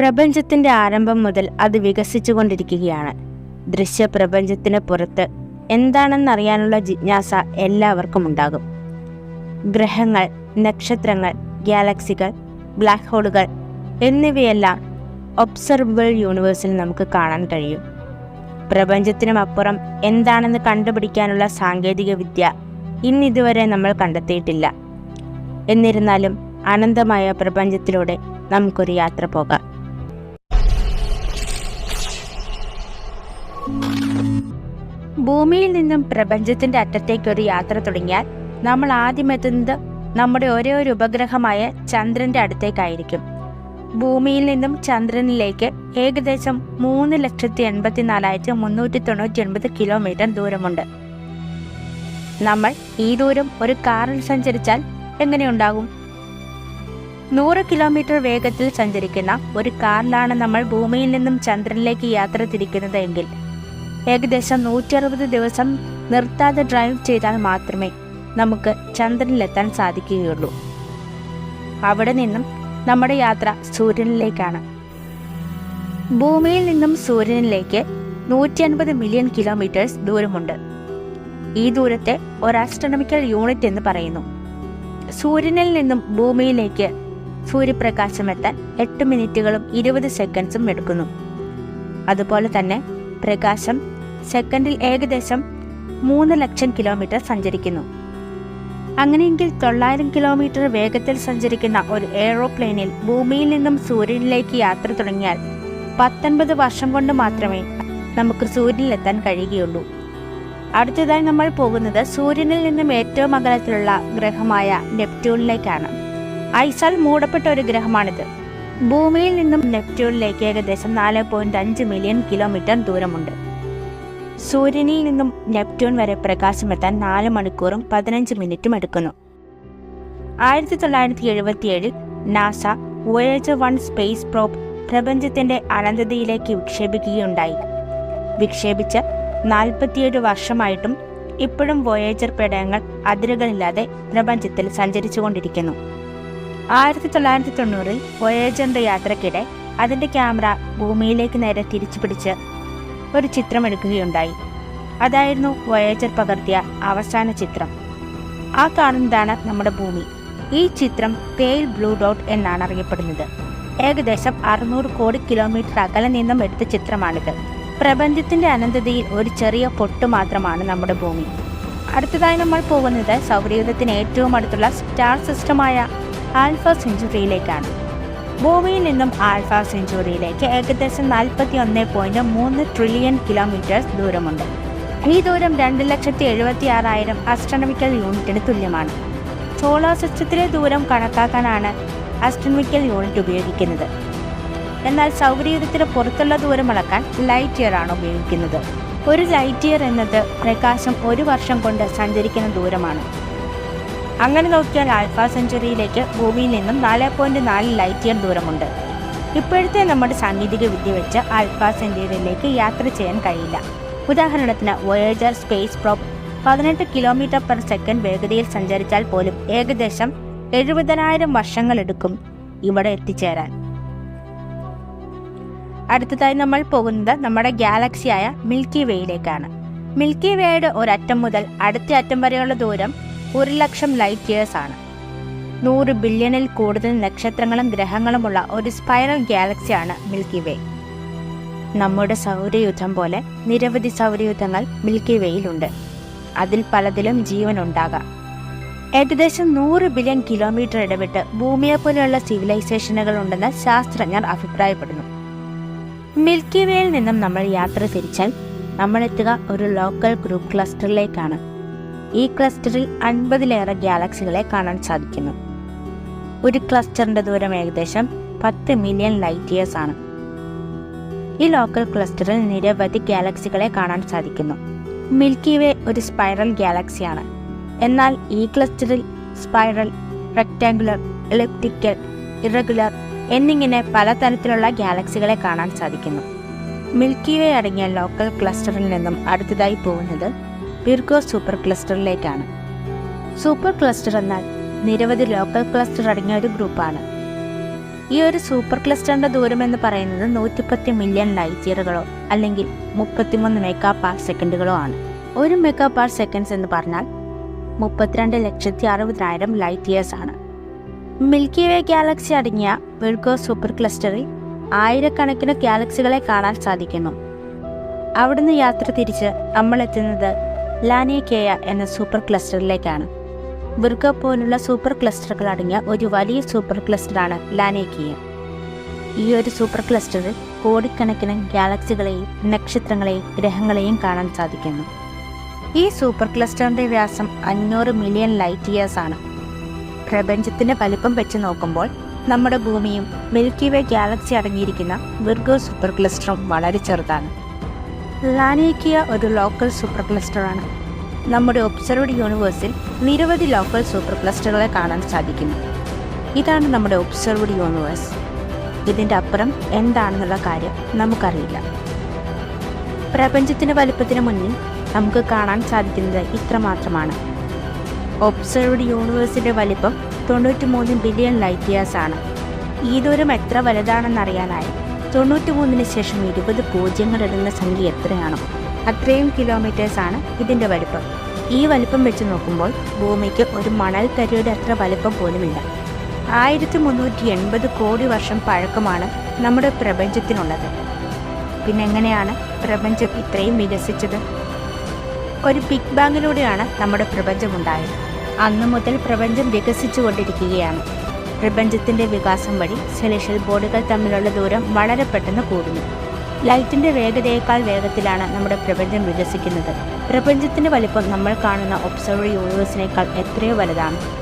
പ്രപഞ്ചത്തിന്റെ ആരംഭം മുതൽ അത് വികസിച്ചുകൊണ്ടിരിക്കുകയാണ്. ദൃശ്യപ്രപഞ്ചത്തിന് പുറത്ത് എന്താണെന്നറിയാനുള്ള ജിജ്ഞാസ എല്ലാവർക്കും ഉണ്ടാകും. ഗ്രഹങ്ങൾ നക്ഷത്രങ്ങൾ ഗാലക്സികൾ ബ്ലാക്ക് ഹോളുകൾ എന്നിവയെല്ലാം ഒബ്സർവബിൾ യൂണിവേഴ്സിൽ നമുക്ക് കാണാൻ കഴിയും. പ്രപഞ്ചത്തിനും അപ്പുറം എന്താണെന്ന് കണ്ടുപിടിക്കാനുള്ള സാങ്കേതിക വിദ്യ ഇന്നിതുവരെ നമ്മൾ കണ്ടെത്തിയിട്ടില്ല. എന്നിരുന്നാലും അനന്തമായ പ്രപഞ്ചത്തിലൂടെ നമുക്കൊരു യാത്ര പോകാം. ഭൂമിയിൽ നിന്നും പ്രപഞ്ചത്തിന്റെ അറ്റത്തേക്ക് ഒരു യാത്ര തുടങ്ങിയാൽ നമ്മൾ ആദ്യം എത്തുന്നത് നമ്മുടെ ഒരേ ഒരു ഉപഗ്രഹമായ ചന്ദ്രന്റെ അടുത്തേക്കായിരിക്കും. ഭൂമിയിൽ നിന്നും ചന്ദ്രനിലേക്ക് ഏകദേശം മൂന്ന് ലക്ഷത്തി എൺപത്തി നാലായിരത്തി മുന്നൂറ്റി തൊണ്ണൂറ്റി ഒൻപത് കിലോമീറ്റർ ദൂരമുണ്ട്. നമ്മൾ ഈ ദൂരം ഒരു കാറിൽ സഞ്ചരിച്ചാൽ എങ്ങനെയുണ്ടാകും? നൂറ് കിലോമീറ്റർ വേഗത്തിൽ സഞ്ചരിക്കുന്ന ഒരു കാറിലാണ് നമ്മൾ ഭൂമിയിൽ നിന്നും ചന്ദ്രനിലേക്ക് യാത്ര തിരിക്കുന്നത് എങ്കിൽ ഏകദേശം നൂറ്റി അറുപത് ദിവസം നിർത്താതെ ഡ്രൈവ് ചെയ്താൽ മാത്രമേ നമുക്ക് ചന്ദ്രനിലെത്താൻ സാധിക്കുകയുള്ളൂ. അവിടെ നിന്നും നമ്മുടെ യാത്ര സൂര്യനിലേക്കാണ്. ഭൂമിയിൽ നിന്നും സൂര്യനിലേക്ക് നൂറ്റി അൻപത് മില്യൺ കിലോമീറ്റേഴ്സ് ദൂരമുണ്ട്. ഈ ദൂരത്തെ ഒരു ആസ്ട്രോണമിക്കൽ യൂണിറ്റ് എന്ന് പറയുന്നു. സൂര്യനിൽ നിന്നും ഭൂമിയിലേക്ക് സൂര്യപ്രകാശം എത്താൻ എട്ട് മിനിറ്റുകളും ഇരുപത് സെക്കൻഡ്സും എടുക്കുന്നു. അതുപോലെ തന്നെ പ്രകാശം സെക്കൻഡിൽ ഏകദേശം മൂന്ന് ലക്ഷം കിലോമീറ്റർ സഞ്ചരിക്കുന്നു. അങ്ങനെയെങ്കിൽ തൊള്ളായിരം കിലോമീറ്റർ വേഗത്തിൽ സഞ്ചരിക്കുന്ന ഒരു എയ്റോപ്ലെയിനിൽ ഭൂമിയിൽ നിന്നും സൂര്യനിലേക്ക് യാത്ര തുടങ്ങിയാൽ പത്തൊൻപത് വർഷം കൊണ്ട് മാത്രമേ നമുക്ക് സൂര്യനിലെത്താൻ കഴിയുകയുള്ളൂ. അടുത്തതായി നമ്മൾ പോകുന്നത് സൂര്യനിൽ നിന്നും ഏറ്റവും അകലത്തിലുള്ള ഗ്രഹമായ നെപ്റ്റ്യൂണിലേക്കാണ്. ഐസാൽ മൂടപ്പെട്ട ഒരു ഗ്രഹമാണിത്. ഭൂമിയിൽ നിന്നും നെപ്റ്റ്യൂണിലേക്ക് ഏകദേശം നാല് പോയിന്റ് അഞ്ച് മില്യൺ കിലോമീറ്റർ ദൂരമുണ്ട്. സൂര്യനിൽ നിന്നും നെപ്റ്റ്യൂൺ വരെ പ്രകാശമെത്താൻ നാല് മണിക്കൂറും പതിനഞ്ച് മിനിറ്റും എടുക്കുന്നു. ആയിരത്തി തൊള്ളായിരത്തി എഴുപത്തിയേഴിൽ NASA Voyager one space probe പ്രപഞ്ചത്തിന്റെ അനന്തതയിലേക്ക് വിക്ഷേപിക്കുകയുണ്ടായി. വിക്ഷേപിച്ച് നാൽപ്പത്തിയേഴ് വർഷമായിട്ടും ഇപ്പോഴും വോയേജർ പേടകങ്ങൾ അതിരുകളില്ലാതെ പ്രപഞ്ചത്തിൽ സഞ്ചരിച്ചുകൊണ്ടിരിക്കുന്നു. ആയിരത്തി തൊള്ളായിരത്തി തൊണ്ണൂറിൽ വോയേജറിന്റെ യാത്രക്കിടെ അതിന്റെ ക്യാമറ ഭൂമിയിലേക്ക് നേരെ തിരിച്ചു പിടിച്ച് ഒരു ചിത്രം എടുക്കുകയുണ്ടായി അതായിരുന്നു വോയേജർ പകർത്തിയ അവസാന ചിത്രം. ആ കാണുന്നതാണ് നമ്മുടെ ഭൂമി. ഈ ചിത്രം പെയിൽ ബ്ലൂ ഡോട്ട് എന്നാണ് അറിയപ്പെടുന്നത്. ഏകദേശം അറുന്നൂറ് കോടി കിലോമീറ്റർ അകലെ നിന്നും എടുത്ത ചിത്രമാണിത്. പ്രപഞ്ചത്തിന്റെ അനന്തതയിൽ ഒരു ചെറിയ പൊട്ട് മാത്രമാണ് നമ്മുടെ ഭൂമി. അടുത്തതായി നമ്മൾ പോകുന്നത് സൗരയൂഥത്തിന് ഏറ്റവും അടുത്തുള്ള സ്റ്റാർ സിസ്റ്റമായ ആൽഫ സെഞ്ചുറിയിലേക്കാണ്. ഭൂമിയിൽ നിന്നും ആൽഫ സെഞ്ചുറിയിലേക്ക് ഏകദേശം നാൽപ്പത്തി ഒന്ന് പോയിന്റ് മൂന്ന് ട്രില്യൺ കിലോമീറ്റർ ദൂരമുണ്ട്. ഈ ദൂരം രണ്ട് ലക്ഷത്തി എഴുപത്തി ആറായിരം അസ്ട്രോണമിക്കൽ യൂണിറ്റിന് തുല്യമാണ്. സോളാർ സിസ്റ്റത്തിലെ ദൂരം കണക്കാക്കാനാണ് അസ്ട്രോണമിക്കൽ യൂണിറ്റ് ഉപയോഗിക്കുന്നത്. എന്നാൽ സൗരയൂഥത്തിന് പുറത്തുള്ള ദൂരം അളക്കാൻ ലൈറ്റ് ഇയർ ആണ് ഉപയോഗിക്കുന്നത്. ഒരു ലൈറ്റ് ഇയർ എന്നത് പ്രകാശം ഒരു വർഷം കൊണ്ട് സഞ്ചരിക്കുന്ന ദൂരമാണ്. അങ്ങനെ നോക്കിയാൽ ആൽഫ സെഞ്ചുറിയിലേക്ക് ഭൂമിയിൽ നിന്നും നാല് പോയിന്റ് നാല് ലൈറ്റ് ഇയർ ദൂരമുണ്ട്. ഇപ്പോഴത്തെ നമ്മുടെ സാങ്കേതിക വിദ്യ വെച്ച് ആൽഫ സെഞ്ചുറിയിലേക്ക് യാത്ര ചെയ്യാൻ കഴിയില്ല. ഉദാഹരണത്തിന് വോയേജർ സ്പേസ് പ്രോപ്പ് പതിനെട്ട് കിലോമീറ്റർ പെർ സെക്കൻഡ് വേഗതയിൽ സഞ്ചരിച്ചാൽ പോലും ഏകദേശം എഴുപതിനായിരം വർഷങ്ങളെടുക്കും ഇവിടെ എത്തിച്ചേരാൻ. അടുത്തതായി നമ്മൾ പോകുന്നത് നമ്മുടെ ഗാലക്സിയായ മിൽക്കി വേയിലേക്കാണ്. മിൽക്കി വേയുടെ ഒരറ്റം മുതൽ അടുത്ത അറ്റം വരെയുള്ള ദൂരം ഒരു ലക്ഷം ലൈറ്റ് ഇയേഴ്സ് ആണ്. നൂറ് ബില്യണിൽ കൂടുതൽ നക്ഷത്രങ്ങളും ഗ്രഹങ്ങളുമുള്ള ഒരു സ്പൈറൽ ഗാലക്സിയാണ് മിൽക്കി വേ നമ്മുടെ സൗരയുദ്ധം പോലെ നിരവധി സൗരയുദ്ധങ്ങൾ മിൽക്കി വേയിലുണ്ട് അതിൽ പലതിലും ജീവൻ ഉണ്ടാകാം. ഏകദേശം നൂറ് ബില്യൺ കിലോമീറ്റർ ഇടവിട്ട് ഭൂമിയെ പോലെയുള്ള സിവിലൈസേഷനുകൾ ഉണ്ടെന്ന് ശാസ്ത്രജ്ഞർ അഭിപ്രായപ്പെടുന്നു. മിൽക്കി വേയിൽ നിന്നും നമ്മൾ യാത്ര തിരിച്ചാൽ നമ്മളെത്തുക ഒരു ലോക്കൽ ഗ്രൂപ്പ് ക്ലസ്റ്ററിലേക്കാണ് ഈ ക്ലസ്റ്ററിൽ അൻപതിലേറെ ഗാലക്സികളെ കാണാൻ സാധിക്കുന്നു. ഒരു ക്ലസ്റ്ററിന്റെ ദൂരം ഏകദേശം പത്ത് മില്യൺ ലൈറ്റ് ഇയേഴ്സ് ആണ്. ഈ ലോക്കൽ ക്ലസ്റ്ററിൽ നിരവധി ഗാലക്സികളെ കാണാൻ സാധിക്കുന്നു. മിൽക്കി വേ ഒരു സ്പൈറൽ ഗാലക്സിയാണ്. എന്നാൽ ഈ ക്ലസ്റ്ററിൽ സ്പൈറൽ റെക്ടാങ്കുലർ എലിപ്റ്റിക്കൽ ഇറഗുലർ എന്നിങ്ങനെ പലതരത്തിലുള്ള ഗാലക്സികളെ കാണാൻ സാധിക്കുന്നു. മിൽക്കി വേ അടങ്ങിയ ലോക്കൽ ക്ലസ്റ്ററിൽ നിന്നും അടുത്തതായി പോകുന്നത് വിർഗോ സൂപ്പർ ക്ലസ്റ്ററിലേക്കാണ്. സൂപ്പർ ക്ലസ്റ്റർ എന്നാൽ നിരവധി ലോക്കൽ ക്ലസ്റ്റർ അടങ്ങിയ ഒരു ഗ്രൂപ്പാണ്. ഈ ഒരു സൂപ്പർ ക്ലസ്റ്ററിന്റെ ദൂരം എന്ന് പറയുന്നത് നൂറ്റിപ്പത്തി മില്യൺ ലൈറ്റ് ഇയറുകളോ അല്ലെങ്കിൽ മുപ്പത്തിമൂന്ന് മെഗാ പാർ സെക്കൻഡുകളോ ആണ്. ഒരു മെഗാ പാർ സെക്കൻഡ്സ് എന്ന് പറഞ്ഞാൽ മുപ്പത്തിരണ്ട് ലക്ഷത്തി അറുപതിനായിരം ലൈറ്റ് ഇയേഴ്സ് ആണ്. മിൽക്കി വേ ഗാലക്സി അടങ്ങിയ വിർഗോ സൂപ്പർ ക്ലസ്റ്ററിൽ ആയിരക്കണക്കിന് ഗാലക്സികളെ കാണാൻ സാധിക്കുന്നു. അവിടുന്ന് യാത്ര തിരിച്ച് നമ്മൾ എത്തുന്നത് ലാനിയക്കേയ എന്ന സൂപ്പർ ക്ലസ്റ്ററിലേക്കാണ്. വിർഗ പോലുള്ള സൂപ്പർ ക്ലസ്റ്ററുകൾ അടങ്ങിയ ഒരു വലിയ സൂപ്പർ ക്ലസ്റ്ററാണ് ലാനേക്കിയ ഈ ഒരു സൂപ്പർ ക്ലസ്റ്ററിൽ കോടിക്കണക്കിന് ഗാലക്സികളെയും നക്ഷത്രങ്ങളെയും ഗ്രഹങ്ങളെയും കാണാൻ സാധിക്കുന്നു. ഈ സൂപ്പർ ക്ലസ്റ്ററിന്റെ വ്യാസം അഞ്ഞൂറ് മില്യൺ ലൈറ്റ് ഇയേഴ്സ് ആണ്. പ്രപഞ്ചത്തിന്റെ വലിപ്പം വെച്ച് നോക്കുമ്പോൾ നമ്മുടെ ഭൂമിയും മിൽക്കി വേ ഗാലക്സി അടങ്ങിയിരിക്കുന്ന വിർഗോ സൂപ്പർ ക്ലസ്റ്ററും വളരെ ചെറുതാണ്. ലാനിയക്കിയ ഒരു ലോക്കൽ സൂപ്പർ ക്ലസ്റ്ററാണ് നമ്മുടെ ഒബ്സർവ്ഡ് യൂണിവേഴ്സിൽ നിരവധി ലോക്കൽ സൂപ്പർ ക്ലസ്റ്ററുകളെ കാണാൻ സാധിക്കുന്നു. ഇതാണ് നമ്മുടെ ഒബ്സർവ്ഡ് യൂണിവേഴ്സ്. ഇതിന്റെ അപ്പുറം എന്താണെന്നുള്ള കാര്യം നമുക്കറിയില്ല. പ്രപഞ്ചത്തിന്റെ വലിപ്പത്തിന് മുന്നിൽ നമുക്ക് കാണാൻ സാധിക്കുന്നത് ഇത്ര മാത്രമാണ് ഒബ്സർവ്ഡ് യൂണിവേഴ്സിന്റെ വലിപ്പം തൊണ്ണൂറ്റി മൂന്ന് ബില്യൺ ലൈറ്റ് ഇയേഴ്സ് ആണ്. ഈ ദൂരം എത്ര വലുതാണെന്നറിയാനായി. തൊണ്ണൂറ്റി മൂന്നിന് ശേഷം ഇരുപത് പൂജ്യങ്ങൾ ഇടുന്ന സംഖ്യ എത്രയാണോ? അത്രയും കിലോമീറ്റേഴ്സ് ആണ് ഇതിന്റെ വലിപ്പം. ഈ വലിപ്പം വെച്ച് നോക്കുമ്പോൾ ഭൂമിക്ക് ഒരു മണൽ തരിയുടെ അത്ര വലിപ്പം പോലുമില്ല. ആയിരത്തി മുന്നൂറ്റി എൺപത് കോടി വർഷം പഴക്കമാണ് നമ്മുടെ പ്രപഞ്ചത്തിനുള്ളത്. പിന്നെ എങ്ങനെയാണ് പ്രപഞ്ചം ഇത്രയും വികസിച്ചത്? ഒരു ബിഗ് ബാങ്ങിലൂടെയാണ് നമ്മുടെ പ്രപഞ്ചമുണ്ടായത്. അന്നു മുതൽ പ്രപഞ്ചം വികസിച്ചുകൊണ്ടിരിക്കുകയാണ്. പ്രപഞ്ചത്തിന്റെ വികാസം വഴി സെലഷ്യൽ ബോഡികൾ തമ്മിലുള്ള ദൂരം വളരെ പെട്ടെന്ന് കൂടുന്നു. ലൈറ്റിന്റെ വേഗതയേക്കാൾ വേഗത്തിലാണ് നമ്മുടെ പ്രപഞ്ചം വികസിക്കുന്നത്. പ്രപഞ്ചത്തിന്റെ വലിപ്പം നമ്മൾ കാണുന്ന ഒബ്സർവർ യൂണിവേഴ്സിനേക്കാൾ എത്രയോ വലുതാണ്.